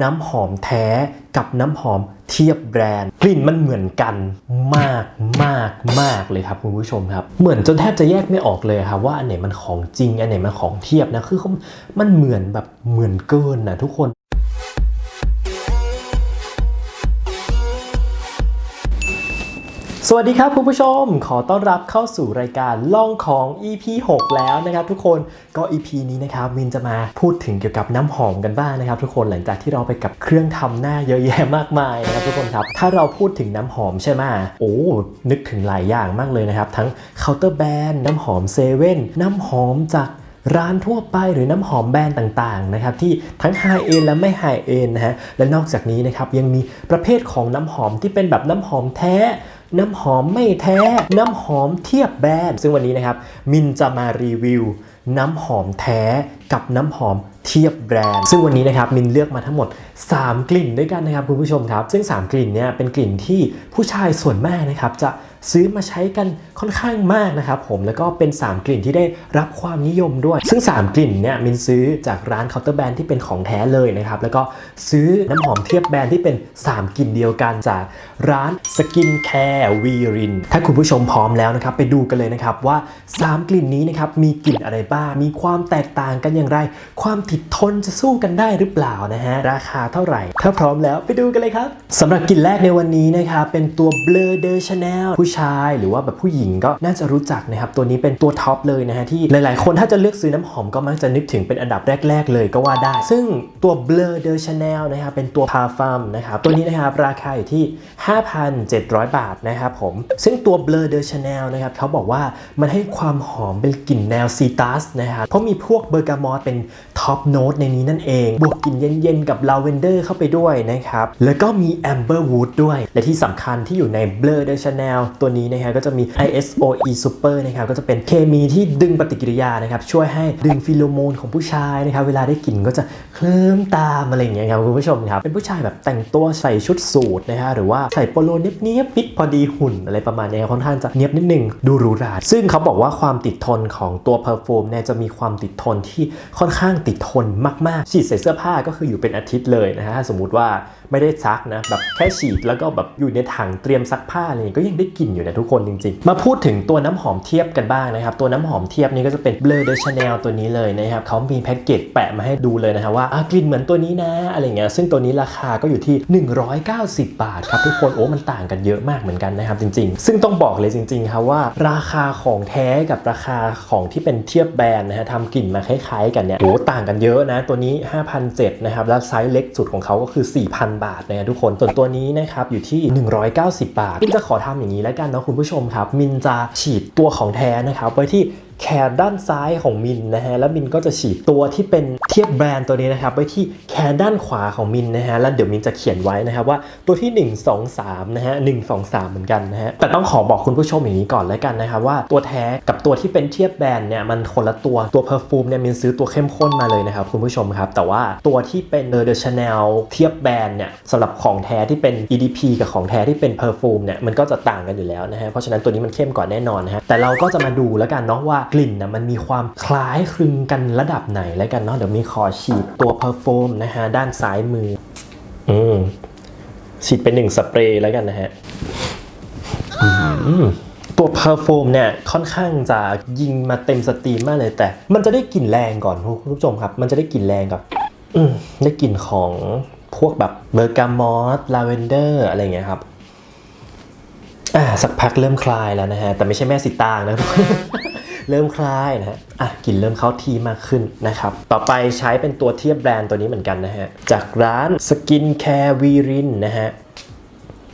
น้ำหอมแท้กับน้ำหอมเทียบแบรนด์ กลิ่นมันเหมือนกันมากมากมากเลยครับคุณผู้ชมครับ เหมือนจนแทบจะแยกไม่ออกเลยครับว่าอันไหนมันของจริงอันไหนมันของเทียบนะคือมันเหมือนแบบเหมือนเกินนะทุกคน สวัสดีครับคุณผู้ชม ขอต้อนรับเข้าสู่รายการล่องของ EP 6 แล้วนะครับทุกคนก็ EP นี้นะครับมินจะมาพูดถึงเกี่ยวกับน้ำหอมกันบ้างนะครับทุกคนหลังจากที่เราไปกับเครื่องทำหน้าเยอะแยะมากมายนะครับทุกคนครับถ้าเราพูดถึงน้ำหอมใช่ไหมโอ้นึกถึงหลายอย่างมากเลยนะครับ ทั้งเคาน์เตอร์แบรนด์น้ำหอมเซเว่นน้ำหอมจากร้านทั่วไปหรือน้ำหอมแบรนด์ต่างๆนะครับที่ทั้งไฮเอ็นและไม่ไฮเอ็นนะฮะและนอกจากนี้นะครับยังมีประเภทของน้ำหอมที่เป็นแบบน้ำหอมแท้ น้ำหอมไม่แท้ น้ำหอมเทียบแบรนด์ซึ่งวันนี้นะครับ มินจะมารีวิว น้ำหอมแท้กับน้ำหอมเทียบแบรนด์ ซึ่งวันนี้นะครับมินเลือกมาทั้งหมด 3 กลิ่นด้วยกันนะครับคุณผู้ชมครับ ซึ่ง 3 กลิ่นเนี่ยเป็นกลิ่นที่ผู้ชายส่วนมากนะครับจะ ซื้อมาใช้กันค่อนข้างมากนะครับผมแล้วก็เป็น 3 กลิ่นที่ได้รับความนิยมด้วย ซึ่ง 3 กลิ่นเนี่ยมินซื้อจากร้านเคาน์เตอร์แบรนด์ที่เป็นของแท้เลยนะครับแล้วก็ซื้อน้ำหอมเทียบแบรนด์ที่เป็น 3 กลิ่นเดียวกันจากร้านสกินแคร์วีรินถ้าคุณผู้ชมพร้อมแล้วนะครับไปดูกันเลยนะครับว่า 3 กลิ่นนี้นะครับมีกลิ่นอะไรบ้างมีความแตกต่างกันอย่างไร ความติดทนจะสู้กันได้หรือเปล่านะฮะราคาเท่าไหร่ ถ้าพร้อมแล้วไปดูกันเลยครับสำหรับกลิ่นแรกในวันนี้นะครับเป็นตัว Blur de Chanel ผู้ชายหรือว่าแบบผู้หญิงก็น่าจะรู้จักนะครับ ตัวนี้เป็นตัวท็อปเลยนะฮะที่หลายๆ คนถ้าจะเลือกซื้อน้ำหอมก็มักจะนึกถึงเป็นอันดับแรก ๆ เลยก็ว่าได้ ซึ่งตัว Blur de Chanel นะครับเป็นตัวพาฟัมนะครับตัวนี้นะครับราคาอยู่ที่ 5,700 บาทนะครับผม ซึ่งตัว Blur de Chanel นะครับเขาบอกว่ามันให้ความหอมเป็นกลิ่นแนวซีตัสนะครับเพราะมีพวกเบอร์กามอตเป็นท็อปโน้ตในนี้นั่นเอง บวกกลิ่นเย็นๆกับลาเวนเดอร์เข้าไปด้วยนะครับแล้วก็มีแอมเบอร์วูดด้วย และที่สำคัญที่อยู่ใน Blur de Chanel ตัวนี้นะครับก็จะมี ISOE Super นะครับก็จะเป็นเคมีที่ดึงปฏิกิริยานะครับช่วยให้ดึงฟิโลโมนของผู้ชายนะครับเวลาได้กลิ่นก็จะเคลิ้มตามอะไรอย่างเงี้ยครับคุณผู้ชมครับเป็นผู้ชายแบบแต่งตัวใส่ชุดสูทนะฮะหรือว่าใส่โปโลเนี้ยบๆฟิตพอดีหุ่นอะไรประมาณเนี้ยค่อนข้างจะเนี้ยบนิดนึงดูหรูหราซึ่งเขาบอกว่าความติดทนของตัวเพอร์ฟูมเนี่ยจะมีความติดทนที่ค่อนข้างติดทนมากๆฉีดใส่เสื้อผ้าก็คืออยู่เป็นอาทิตย์เลยนะฮะสมมติว่าไม่ได้ซักนะแบบแค่ฉีดแล้วก็แบบอยู่ในถังเตรียมซักผ้าอะไรก็ยังได้กลิ่นอยู่นทุกคนจริงๆ มาพูดถึงตัวน้ำหอมเทียบกันบ้างนะครับ ตัวน้ำหอมเทียบนี้ก็จะเป็น Blur de Chanel ตัวนี้เลยนะครับเขามีแพ็กเกจแปะมาให้ดูเลยนะครับว่าอะกลิ่นเหมือนตัวนี้นะอะไรเงี้ยซึ่งตัวนี้ราคาก็อยู่ที่ 190 บาทครับทุกคนโอ้มันต่างกันเยอะมากเหมือนกันนะครับจริง ๆ ซึ่งต้องบอกเลยจริงๆครับว่า ราคาของแท้กับราคาของที่เป็นเทียบแบรนด์นะฮะทำกลิ่นมาคล้ายๆ กันเนี่ยโอ้ต่างกันเยอะนะตัวนี้5,700นะครับแล้วไซส์เล็กสุดของเขาก็คือ 4,000 บาทนะทุกคนส่วนตัวนี้นะครับอยู่ที่ 190 บาทมินจะขอทำอย่างนี้แล้วกันันนะคุณผู้ชมครับ มินจะฉีดตัวของแท้นะครับไว้ที่ แขนด้านซ้ายของมินนะฮะแล้วมินก็จะฉีดตัวที่เป็นเทียบแบรนด์ตัวนี้นะครับไว้ที่แขนด้านขวาของมินนะฮะแล้วเดี๋ยวมินจะเขียนไว้นะครับว่าตัวที่ 1 2 3นะฮะ1 2 3เหมือนกันนะฮะแต่ต้องขอบอกคุณผู้ชมอย่างนี้ก่อนแล้วกันนะครับว่าตัวแท้กับตัวที่เป็นเทียบแบรนด์เนี่ยมันคนละตัวตัวเพอร์ฟูมเนี่ยมินซื้อตัวเข้มข้นมาเลยนะครับคุณผู้ชมครับแต่ว่าตัวที่เป็นเดอะชาแนลเทียบแบรนด์เนี่ยสำหรับของแท้ที่เป็น EDP กับของแท้ที่เป็นเพอร์ฟูมเนี่ยมันก็จะต่างกันอยู่แล้วนะฮะเพราะฉะนั้นตัวนี้มันเข้มกว่าแน่นอนนะฮะแต่เราก็จะมาดูแล้วกันเนาะว่ากลิ่นนะมันมีความคล้ายคลึงกันระดับไหนแล้วกันเนาะเดี๋ยวมีขอฉีดตัวเพอร์ฟูมนะฮะด้านซ้ายมือ อืมฉีดเป็นหนึ่งสเปรย์แล้วกันนะฮะตัวเพอร์ฟูมเนี่ยค่อนข้างจะยิงมาเต็มสตรีมมากเลยแต่ มันจะได้กลิ่นแรงก่อนคุณผู้ชมครับ มันจะได้กลิ่นแรงกับได้กลิ่นของพวกแบบเบอร์กามอสลาเวนเดอร์อะไรอย่างเงี้ยครับ อ่า สักพักเริ่มคลายแล้วนะฮะ แต่ไม่ใช่แม่สิตางนะทุกคน เริ่มคลายนะฮะอะกลิ่นเริ่มเข้าทีมากขึ้นนะครับ ต่อไปใช้เป็นตัวเทียบแบรนด์ตัวนี้เหมือนกันนะฮะ จากร้านสกินแคร์วีรินนะฮะ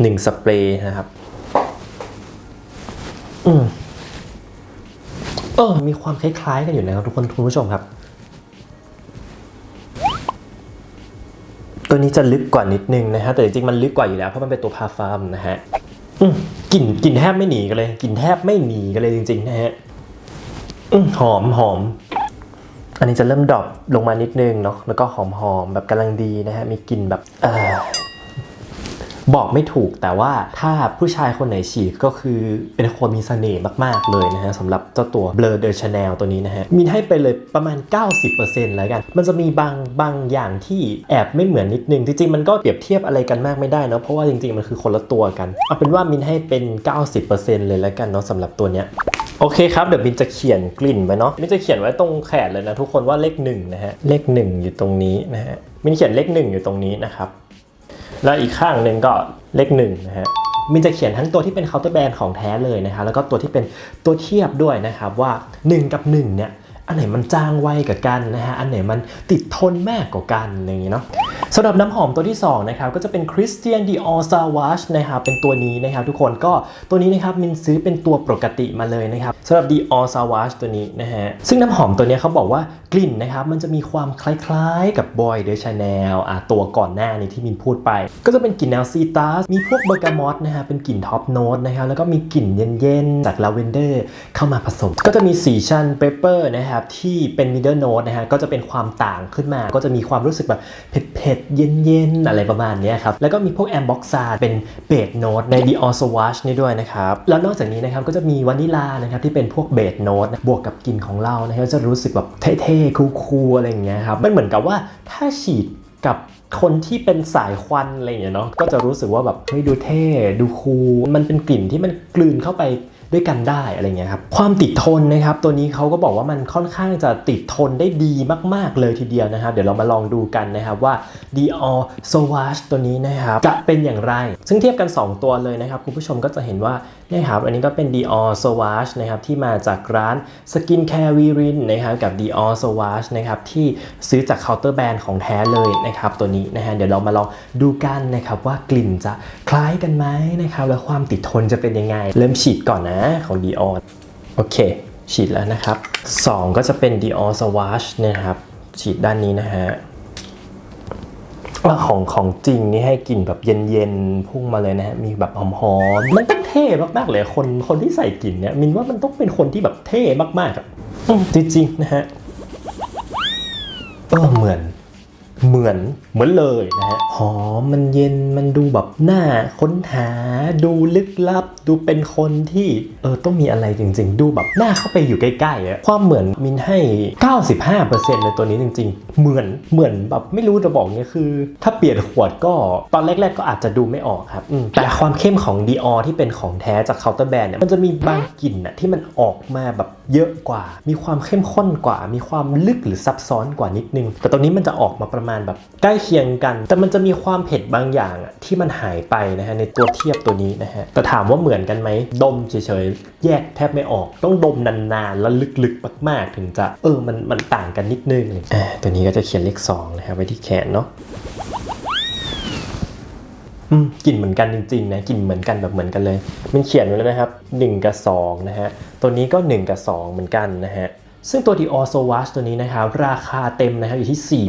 หนึ่งสเปรย์นะครับ อืมเออ มีความคล้ายๆกันอยู่นะครับทุกคนคุณผู้ชมครับ ตัวนี้จะลึกกว่านิดนึงนะฮะ แต่จริงๆมันลึกกว่าอยู่แล้วเพราะมันเป็นตัวพาฟาร์มนะฮะอืมกลิ่นกลิ่นแทบไม่หนีกันเลยกลิ่นแทบไม่หนีกันเลยจริงๆนะฮะ อืหอมหอม อันนี้จะเริ่มดรอปลงมานิดนึงเนาะแล้วก็หอมหอมแบบกำลังดีนะฮะมีกลิ่นแบบเออบอกไม่ถูกแต่ว่าถ้าผู้ชายคนไหนฉีดก็คือเป็นคนมีเสน่ห์มากๆเลยนะฮะสำหรับเจ้าตัว Blur de Chanel ตัวนี้นะฮะมินให้ไปเลยประมาณ 90%แล้วกัน มันจะมีบางบางอย่างที่แอบไม่เหมือนนิดนึง จริงๆ มันก็เปรียบเทียบอะไรกันมากไม่ได้เนอะเพราะว่าจริงๆ มันคือคนละตัวกัน เอาเป็นว่ามินให้เป็น 90%เลยแล้วกันเนาะสำหรับตัวเนี้ย โอเคครับ เดี๋ยวมินจะเขียนกลิ่นไว้เนาะมินจะเขียนไว้ตรงแขนเลยนะทุกคนว่าเลขหนึ่งนะฮะเลขหนึ่งอยู่ตรงนี้นะฮะมินเขียนเลขหนึ่งอยู่ตรงนี้นะครับแล้วอีกข้างหนึ่งก็เลขหนึ่งนะฮะมินจะเขียนทั้งตัวที่เป็นเคาน์เตอร์แบรนด์ของแท้เลยนะครับแล้วก็ตัวที่เป็นตัวเทียบด้วยนะครับว่า 1 กับ1เนี่ย อันไหนมันจางไวกว่ากันนะฮะ อันไหนมันติดทนมากกว่ากันอย่างนี้เนาะสำหรับน้ำหอมตัวที่2นะครับก็จะเป็น Christian Dior Sauvage นะครับเป็นตัวนี้นะครับทุกคนก็ตัวนี้นะครับมินซื้อเป็นตัวปกติมาเลยนะครับสำหรับ Dior Sauvage ตัวนี้นะฮะซึ่งน้ำหอมตัวเนี้ยเขาบอกว่ากลิ่นนะครับมันจะมีความคล้ายๆกับ Boy de Chanel อะตัวก่อนหน้านี้ที่มินพูดไป ก็จะเป็นกลิ่นแนวซีตัสมีพวกเบอร์กามอตนะฮะเป็นกลิ่นท็อปโน้ตนะครับแล้วก็มีกลิ่นเย็นๆจากลาเวนเดอร์เข้ามาผสม ก็จะมีสีชันเปเปอร์นะครับที่เป็นมิดเดิลโน้ตนะฮะก็จะเป็นความต่างขึ้นมา ก็จะมีความรู้สึกแบบเผ็ดๆ เย็นๆ อะไรประมาณนี้ครับ แล้วก็มีพวกแอมบ็อกซาเป็นเบสโน้ตใน Dior Sauvage นี่ด้วยนะครับ แล้วนอกจากนี้นะครับก็จะมีวานิลานะครับที่เป็นพวกเบสโน้ตบวกกับกลิ่นของเรานะครับจะรู้สึกแบบเท่ๆ คูลๆ อะไรอย่างเงี้ยครับ มันเหมือนกับว่าถ้าฉีดกับคนที่เป็นสายควันอะไรอย่างเงี้ยเนาะก็จะรู้สึกว่าแบบเฮ้ยดูเท่ดูคูลมันเป็นกลิ่นที่มันกลืนเข้าไป ด้วยกันได้อะไรเงี้ยครับความติดทนนะครับตัวนี้เขาก็บอกว่ามันค่อนข้างจะติดทนได้ดีมาก ๆเลยทีเดียวนะครับ เดี๋ยวเรามาลองดูกันนะครับว่า Dior Sauvage ตัวนี้นะครับจะเป็นอย่างไร ซึ่งเทียบกัน 2 ตัวเลยนะครับคุณผู้ชมก็จะเห็นว่า นะครับอันนี้ก็เป็น Dior Sauvage นะครับที่มาจากร้าน Skin Care Virin นะครับกับ Dior Sauvage นะครับที่ซื้อจากเคาน์เตอร์แบรนด์ของแท้เลยนะครับตัวนี้นะฮะเดี๋ยวเรามาลองดูกันนะครับว่ากลิ่นจะคล้ายกันไหมนะครับแล้วความติดทนจะเป็นยังไง เริ่มฉีดก่อนนะของ Dior โอเค ฉีดแล้วนะครับ 2 ก็จะเป็น Dior Sauvage นะครับฉีดด้านนี้นะฮะว่าของของจริงนี่ให้กลิ่นแบบเย็นๆ พุ่งมาเลยนะฮะ มีแบบหอมๆ มันต้องเท่มากๆเลยคนคนที่ใส่กลิ่นเนี่ยมินว่ามันต้องเป็นคนที่แบบเท่มากๆอะจริงๆนะฮะเออเหมือนเหมือนเหมือนเลยนะฮะหอมมันเย็นมันดูแบบหน่าค้นหา ดูลึกลับ ดูเป็นคนที่เออต้องมีอะไรจริง ๆ ดูแบบหน่าเข้าไปอยู่ใกล้ๆอะความเหมือนมินให้ 95%ในตัวนี้จริง ๆ เหมือนเหมือนแบบไม่รู้จะบอกเนี่ยคือ ถ้าเปลี่ยนขวดก็ตอนแรก ๆ ก็อาจจะดูไม่ออกครับแต่ความเข้มของ Dior ที่เป็นของแท้จากเคาน์เตอร์แบรนด์เนี่ยมันจะมีบางกลิ่นอะที่มันออกมาแบบเยอะกว่า มีความเข้มข้นกว่า มีความลึกหรือซับซ้อนกว่านิดนึง แต่ตอนนี้มันจะออกมาประมาณแบบใกล้เคียงกัน แต่มันจะมีความเผ็ดบางอย่างอะที่มันหายไปนะฮะในตัวเทียบตัวนี้นะฮะแต่ถามว่าเหมือนกันไหมดมเฉยๆแยกแทบไม่ออก ต้องดมนานๆ แล้วลึกๆ มากๆ ถึงจะเออมันมันต่างกันนิดนึงอ่าตัวนี้ก็จะเขียนเลข2นะครับไว้ที่แขนเนาะอืมกลิ่นเหมือนกันจริงๆนะกลิ่นเหมือนกันแบบเหมือนกันเลย มันเขียนไว้แล้วนะครับ 1 กับ2นะฮะตัวนี้ก็ 1 กับ 2 เหมือนกันนะฮะ ซึ่งตัว Dior Sauvage ตัวนี้นะครับ ราคาเต็มนะครับอยู่ที่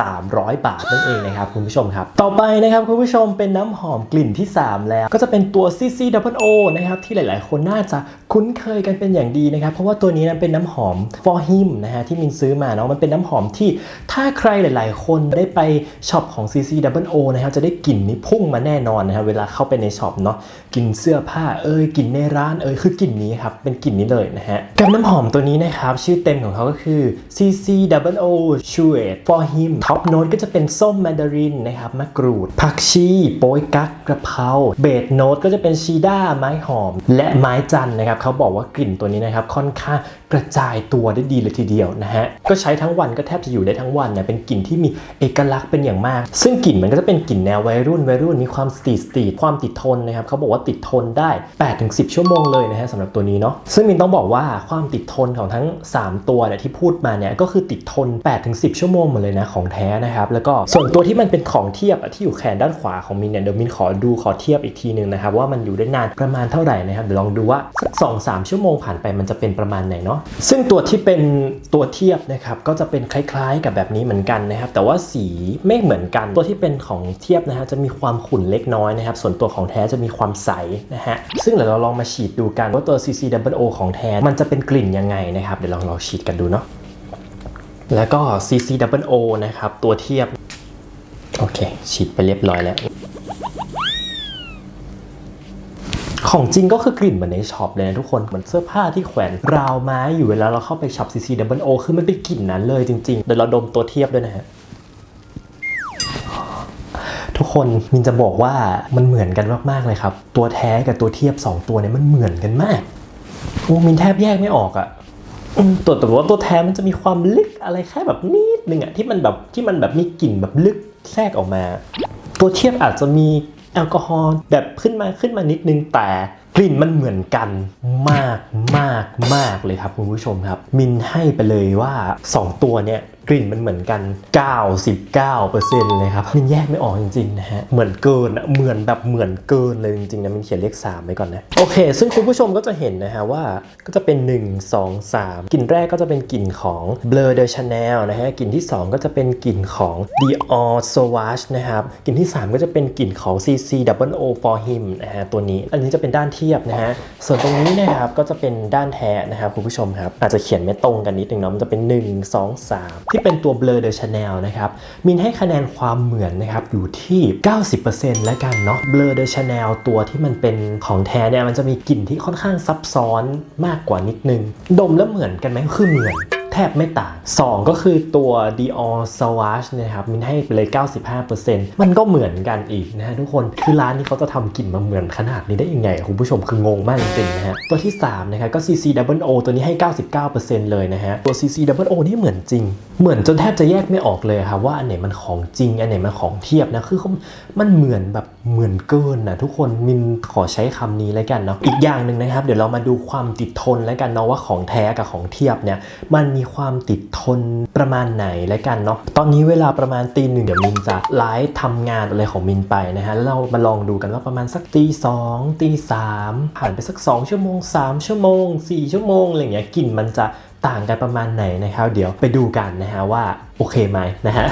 4,300 บาทนั่นเองนะครับคุณผู้ชมครับ ต่อไปนะครับคุณผู้ชมเป็นน้ำหอมกลิ่นที่ 3 แล้ว ก็จะเป็นตัว CC Double O นะครับที่หลาย ๆ คนน่าจะคุ้นเคยกันเป็นอย่างดีนะครับ เพราะว่าตัวนี้นั้นเป็นน้ำหอม For Him นะฮะที่มินซื้อมาเนาะมันเป็นน้ำหอมที่ถ้าใครหลาย ๆ คนได้ไปช็อปของ CC Double O นะครับจะได้กลิ่นนี้พุ่งมาแน่นอนนะครับเวลาเข้าไปในช็อปเนาะกลิ่นเสื้อผ้าเอ่ยกลิ่นในร้านเอ่ยคือกลิ่นนี้ครับเป็นกลิ่นนี้เลยนะฮะกับน้ำหอมตัวนี้นะครับชื่อเต็มของเขาก็คือ CC Double O c h u e t For Him ท็อปโน้ตก็จะเป็นส้มแมนดารินนะครับมะกรูด ผักชีโป๊ยกั๊กกระเพราเบสโน้ตก็จะเป็นชีด้าไม้หอม และไม้จันนะครับเขาบอกว่ากลิ่นตัวนี้นะครับค่อนข้างกระจายตัวได้ดีเลยทีเดียวนะฮะก็ใช้ทั้งวันก็แทบจะอยู่ได้ทั้งวันเนี่ยเป็นกลิ่นที่มีเอกลักษณ์เป็นอย่างมาก ซึ่งกลิ่นมันก็จะเป็นกลิ่นแนววัยรุ่นวัยรุ่นมีความสตรีสตรีความติดทนนะครับเขาบอกว่าติดทนได้8-10 ชั่วโมงเลยนะฮะสำหรับตัวนี้เนาะซึ่งมินต้องบอกว่าความติดทนของทั้ง3 ตัวเนี่ยที่พูดมาเนี่ยก็คือติดทน 8-10 ชั่วโมงหมดเลยนะของแท้นะครับ แล้วก็ส่วนตัวที่มันเป็นของเทียบที่อยู่แขนด้านขวาของมินเนี่ยเดี๋ยวมินขอดูขอเทียบอีกทีหนึ่งนะครับว่ามันอยู่ได้นานประมาณเท่าไหร่นะครับเดี๋ยวลองดูว่าสักสองสามชั่วโมงผ่านไปมันจะเป็นประมาณไหนเนาะซึ่งตัวที่เป็นตัวเทียบนะครับก็จะเป็นคล้ายๆ กับแบบนี้เหมือนกันนะครับแต่ว่าสีไม่เหมือนกันตัวที่เป็นของเทียบนะฮะจะมีความขุ่นเล็กน้อยนะครับส่วนตัวของแท้จะมีความใสนะฮะซึ่งเดี๋ยวเราลองมาฉีดดูกันว่าตัว CC Double O ของแท้มันจะเป็นกลิ่นยังไงนะครับเดี๋ยวลองลองฉีดกันดูเนาะแล้วก็ CC Double O นะครับ ตัวเทียบ โอเค ฉีดไปเรียบร้อยแล้ว ของจริงก็คือกลิ่นเหมือนในช็อปเลยนะทุกคนเหมือนเสื้อผ้าที่แขวนราวไม้อยู่เวลาเราเข้าไปช็อป CC Double O คือมันเป็นกลิ่นนั้นเลยจริงๆ เดี๋ยวเราดมตัวเทียบด้วยนะฮะทุกคนมินจะบอกว่ามันเหมือนกันมากๆเลยครับ ตัวแท้กับตัวเทียบ 2 ตัวเนี่ยมันเหมือนกันมากโอ้มินแทบแยกไม่ออกอะ ตัวแต่ว่าตัวแท้มันจะมีความลึกอะไรแค่แบบนิดนึงอะที่มันแบบที่มันแบบมีกลิ่นแบบลึกแทรกออกมา ตัวเทียบอาจจะมีแอลกอฮอล์แบบขึ้นมาขึ้นมานิดนึงแต่กลิ่นมันเหมือนกันมากมากมากเลยครับคุณผู้ชมครับ มินให้ไปเลยว่า 2 ตัวเนี่ย กลิ่นมันเหมือนกัน 99%เลยครับมินแยกไม่ออกจริงๆนะฮะ เหมือนเกินอะเหมือนแบบเหมือนเกินเลยจริงๆนะมินเขียนเลข 3 ไว้ก่อนนะ โอเค ซึ่งคุณผู้ชมก็จะเห็นนะฮะว่าก็จะเป็น 1 2 3 กลิ่นแรกก็จะเป็นกลิ่นของ Blur de Chanel นะฮะ กลิ่นที่ 2 ก็จะเป็นกลิ่นของ Dior Sauvage นะครับ กลิ่นที่ 3 ก็จะเป็นกลิ่นของ CC Double O for him นะฮะตัวนี้ อันนี้จะเป็นด้านเทียบนะฮะ ส่วนตรงนี้นะครับก็จะเป็นด้านแท้นะครับคุณผู้ชมครับอาจจะเขียนไม่ตรงกันนิดนึงเนาะมันจะเป็น 1 2 3ที่เป็นตัว Blur de Chanel นะครับมินให้คะแนนความเหมือนนะครับอยู่ที่ 90%แล้วกันเนาะ Blur de Chanel ตัวที่มันเป็นของแท้เนี่ยมันจะมีกลิ่นที่ค่อนข้างซับซ้อนมากกว่านิดนึง ดมแล้วเหมือนกันไหมคือเหมือน แทบไม่ต่าง 2 ก็คือตัว Dior Sauvage นะครับมินให้ไปเลย 95%มันก็เหมือนกันอีกนะฮะทุกคนคือร้านนี้เขาจะทำกลิ่นมาเหมือนขนาดนี้ได้ยังไงคุณผู้ชมคืองงมากจริงๆนะฮะตัวที่3นะครับก็ CC Double O ตัวนี้ให้ 99%เลยนะฮะตัว CC Double O นี่เหมือนจริง เหมือนจนแทบจะแยกไม่ออกเลยครับว่าอันไหนมันของจริงอันไหนมันของเทียบนะคือเขามันเหมือนแบบ เหมือนเกินนะทุกคนมินขอใช้คำนี้แล้วกันเนาะอีกอย่างหนึ่งนะครับ เดี๋ยวเรามาดูความติดทนแล้วกันเนาะว่าของแท้กับของเทียบเนี่ยมันมีความติดทนประมาณไหนแล้วกันเนาะตอนนี้เวลาประมาณตีหนึ่งเดี๋ยวมินจะไลฟ์ทำงานอะไรของมินไปนะฮะแล้วเรามาลองดูกันว่าประมาณสักตีสองตีสามผ่านไปสัก 2 ชั่วโมง 3 ชั่วโมง 4 ชั่วโมงอะไรเงี้ยกลิ่นมันจะต่างกันประมาณไหนนะครับ เดี๋ยวไปดูกันนะฮะว่าโอเคไหมนะฮะ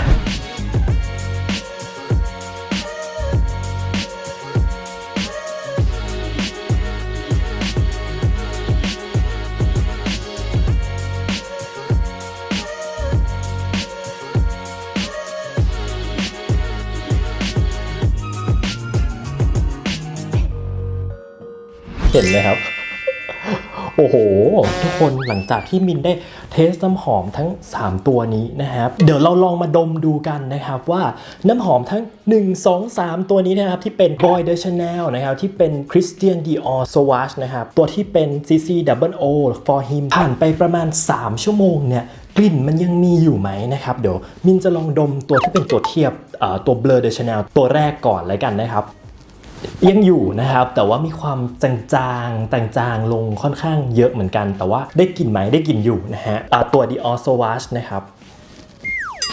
เห็นไหมครับ โอ้โห ทุกคนหลังจากที่มินได้เทสน้ำหอมทั้ง 3 ตัวนี้นะครับ เดี๋ยวเราลองมาดมดูกันนะครับว่าน้ำหอมทั้ง 1 2 3 ตัวนี้นะครับ ที่เป็น Boy de Chanel นะครับ ที่เป็น Christian Dior Sauvage นะครับ ตัวที่เป็น CC Double O for him ผ่านไปประมาณ 3 ชั่วโมงเนี่ยกลิ่นมันยังมีอยู่ไหมนะครับ เดี๋ยวมินจะลองดมตัวที่เป็นตัวเทียบตัว Blur de Chanel ตัวแรกก่อนเลยกันนะครับ ยังอยู่นะครับ แต่ว่ามีความจางๆจางๆลงค่อนข้างเยอะเหมือนกัน แต่ว่าได้กลิ่นไหมได้กลิ่นอยู่นะฮะตัว Dior Sauvage นะครับ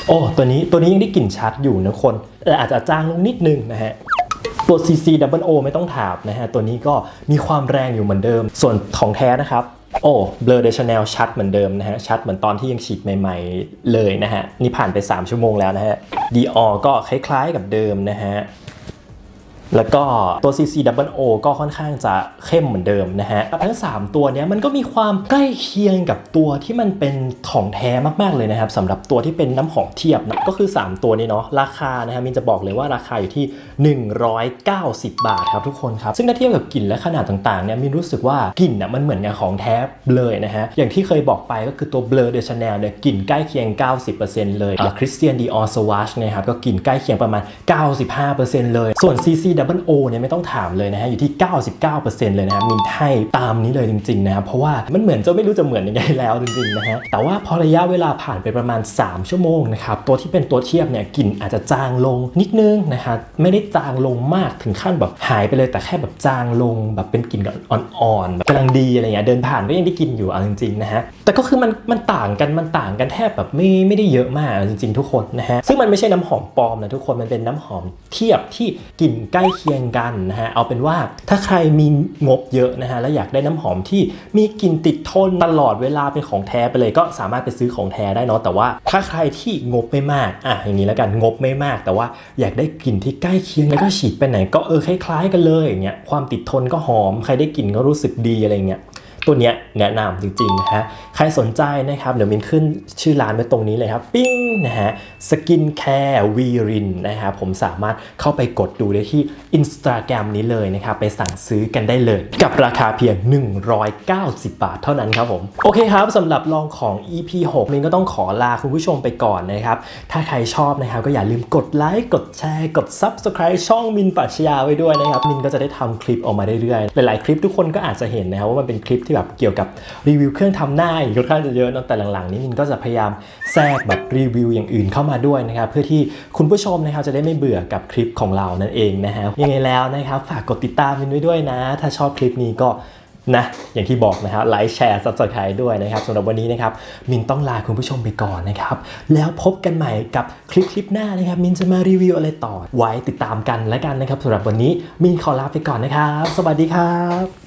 โอ้ตัวนี้ตัวนี้ยังได้กลิ่นชัดอยู่นะคนแต่อาจจะจางลงนิดนึงนะฮะตัว CC Double O ไม่ต้องถามนะฮะ ตัวนี้ก็มีความแรงอยู่เหมือนเดิม ส่วนของแท้นะครับ โอ้ Blur de Chanel ชัดเหมือนเดิมนะฮะ ชัดเหมือนตอนที่ยังฉีดใหม่ ๆ เลยนะฮะ นี่ผ่านไป 3 ชั่วโมงแล้วนะฮะ Dior ก็คล้ายๆกับเดิมนะฮะ แล้วก็ตัว CC Double O ก็ค่อนข้างจะเข้มเหมือนเดิมนะฮะ ทั้ง 3 ตัวเนี้ยมันก็มีความใกล้เคียงกับตัวที่มันเป็นของแท้มากๆเลยนะครับสำหรับตัวที่เป็นน้ำหอมเทียบนะก็คือ 3 ตัวนี้เนาะราคานะฮะมินจะบอกเลยว่าราคาอยู่ที่ 190 บาทครับทุกคนครับ ซึ่งถ้าเทียบกับกลิ่นและขนาดต่างๆเนี่ยมินรู้สึกว่ากลิ่นน่ะมันเหมือนกับของแท้เลยนะฮะอย่างที่เคยบอกไปก็คือตัว Blur de Chanel เนี่ยกลิ่นใกล้เคียง 90%เลยคริสเตียนดีออสวาชนะครับก็กลิ่นใกล้เคียงประมาณ 95%เลยส่วน CC Double O เนี่ยไม่ต้องถามเลยนะฮะอยู่ที่ 99%เลยนะครับมินให้ตามนี้เลยจริงๆนะครับเพราะว่ามันเหมือนจะไม่รู้จะเหมือนยังไงแล้วจริงๆนะฮะแต่ว่าพอระยะเวลาผ่านไปประมาณ 3 ชั่วโมงนะครับตัวที่เป็นตัวเทียบเนี่ยกลิ่นอาจจะจางลงนิดนึงนะครับไม่ได้จางลงมากถึงขั้นแบบหายไปเลยแต่แค่แบบจางลงแบบเป็นกลิ่นอ่อนๆแบบกำลังดีอะไรเงี้ยเดินผ่านก็ยังได้กินอยู่เอาจริงๆนะฮะแต่ก็คือมันมันต่างกันมันต่างกันแทบแบบไม่ไม่ได้เยอะมากจริง ๆ ทุกคนนะฮะซึ่งมันไม่ใช่น้ำหอมปลอมนะทุกคนมันเป็นน้ำหอมเทียบที่กลิ่นใกล้เคียงกันนะฮะเอาเป็นว่าถ้าใครมีงบเยอะนะฮะแล้วอยากได้น้ำหอมที่มีกลิ่นติดทนตลอดเวลาเป็นของแท้ไปเลยก็สามารถไปซื้อของแท้ได้เนาะแต่ว่าถ้าใครที่งบไม่มากอะอย่างนี้แล้วกันงบไม่มาก แต่ว่าอยากได้กลิ่นที่ใกล้เคียงแล้วก็ฉีดไปไหนก็เออคล้ายๆกันเลยอย่างเงี้ยความติดทนก็หอมใครได้กลิ่นก็รู้สึกดีอะไรเงี้ย ตัวเนี้ยแนะนำจริงๆนะฮะ ใครสนใจนะครับ เดี๋ยวมินขึ้นชื่อร้านไว้ตรงนี้เลยครับ ปิ้งนะฮะสกินแคร์วีรินนะครับผมสามารถเข้าไปกดดูได้ที่ Instagram นี้เลยนะครับ ไปสั่งซื้อกันได้เลย กับราคาเพียง 190 บาทเท่านั้นครับผม โอเคครับสำหรับลองของ EP 6มินก็ต้องขอลาคุณผู้ชมไปก่อนนะครับ ถ้าใครชอบนะครับก็อย่าลืมกดไลค์กดแชร์กด Subscribe ช่องมินปัชญาไว้ด้วยนะครับมินก็จะได้ทำคลิปออกมาเรื่อยๆหลายๆคลิปทุกคนก็อาจจะเห็นนะครับว่ามันเป็นคลิปที่แบบเกี่ยวกับรีวิวเครื่องทำหน้าอยู่ค่อนข้างจะเยอะเนอะแต่หลังๆ นี้มินก็จะพยายามแทรกแบบรีวิวอย่างอื่นเข้ามาด้วยนะครับเพื่อที่คุณผู้ชมนะครับจะได้ไม่เบื่อกับคลิปของเรานั่นเองนะฮะยังไงแล้วนะครับฝากกดติดตามมินไว้ด้วยนะ ถ้าชอบคลิปนี้ก็นะอย่างที่บอกนะครับไลค์แชร์ซับสไครต์ด้วยนะครับสำหรับวันนี้นะครับมินต้องลาคุณผู้ชมไปก่อนนะครับ แล้วพบกันใหม่กับคลิปคลิปหน้านะครับ มินจะมารีวิวอะไรต่อไว้ติดตามกันแล้วกันนะครับสำหรับวันนี้มินขอลาไปก่อนนะครับ สวัสดีครับ